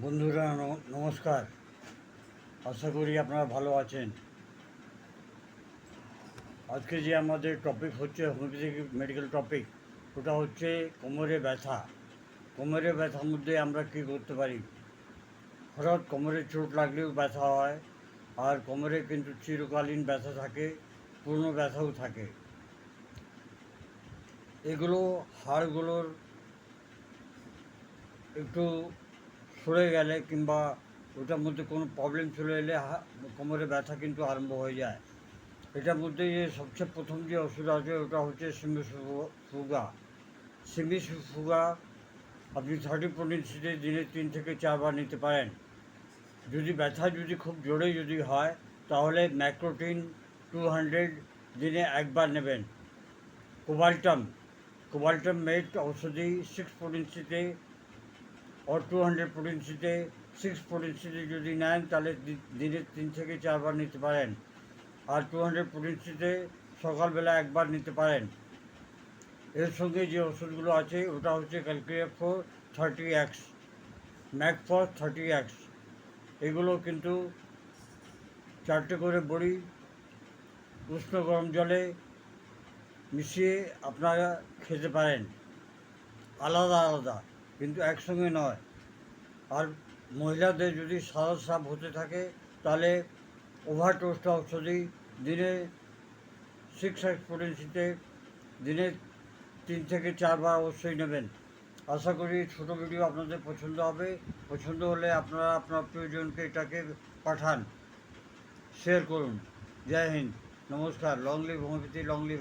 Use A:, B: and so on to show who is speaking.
A: বন্ধুরা নমস্কার। আশা করি আপনারা ভালো আছেন। আজকে যে আমাদের টপিক হচ্ছে হোমিওপ্যাথিক মেডিকেল টপিক ওটা হচ্ছে কোমরে ব্যথা। কোমরে ব্যথার মধ্যে আমরা কী করতে পারি? হঠাৎ কোমরে চোট লাগলেও ব্যথা হয়, আর কোমরে কিন্তু চিরকালীন ব্যথা থাকে পূর্ণ ব্যথাও থাকে। এগুলো হাড়গুলোর একটু সরে গেলে কিংবা ওটার মধ্যে কোনো প্রবলেম চলে এলে কোমরে ব্যথা কিন্তু আরম্ভ হয়ে যায়। এটার মধ্যে যে সবচেয়ে প্রথম যে ওষুধ আছে, ওটা হচ্ছে সিমি ফুগা সিমি ফুগা আপনি থার্টি পনেন্সিতে দিনে তিন থেকে চারবার নিতে পারেন। যদি ব্যথা যদি খুব জোরে যদি হয়, তাহলে ম্যাক্রোটিন টু হান্ড্রেড দিনে একবার নেবেন। কোবাল্টাম কোবাল্টাম মেট ঔষধি সিক্স পনেন্সিতে ও টু হান্ড্রেড পোটেন্সিতে সিক্স পোটেন্সিতে যদি নেন, তাহলে দিনে তিন থেকে চারবার নিতে পারেন। আর টু হান্ড্রেড পোটেন্সিতে সকালবেলা একবার নিতে পারেন। এর সঙ্গে যে ওষুধগুলো আছে, ওটা হচ্ছে calculate four thirty X mac for thirty X এগুলো কিন্তু চারটে করে বড়ি, উষ্ণ গরম জলে মিশিয়ে আপনারা খেতে পারেন। আলাদা আলাদা। কিন্তু একসঙ্গে নয়। আর মহিলাদের যদি সাদা সাপ হতে থাকে, তাহলে ওভার টোস্ট ঔষধি দিনে সিক্স এক্সপোরেন্সিতে দিনে তিন থেকে চারবার অবশ্যই নেবেন। আশা করি ছোটো ভিডিও আপনাদের পছন্দ হবে। পছন্দ হলে আপনারা আপনার প্রিয়জনকে এটাকে পাঠান। শেয়ার করুন। জয় হিন্দ। নমস্কার। Long live homeopathy long live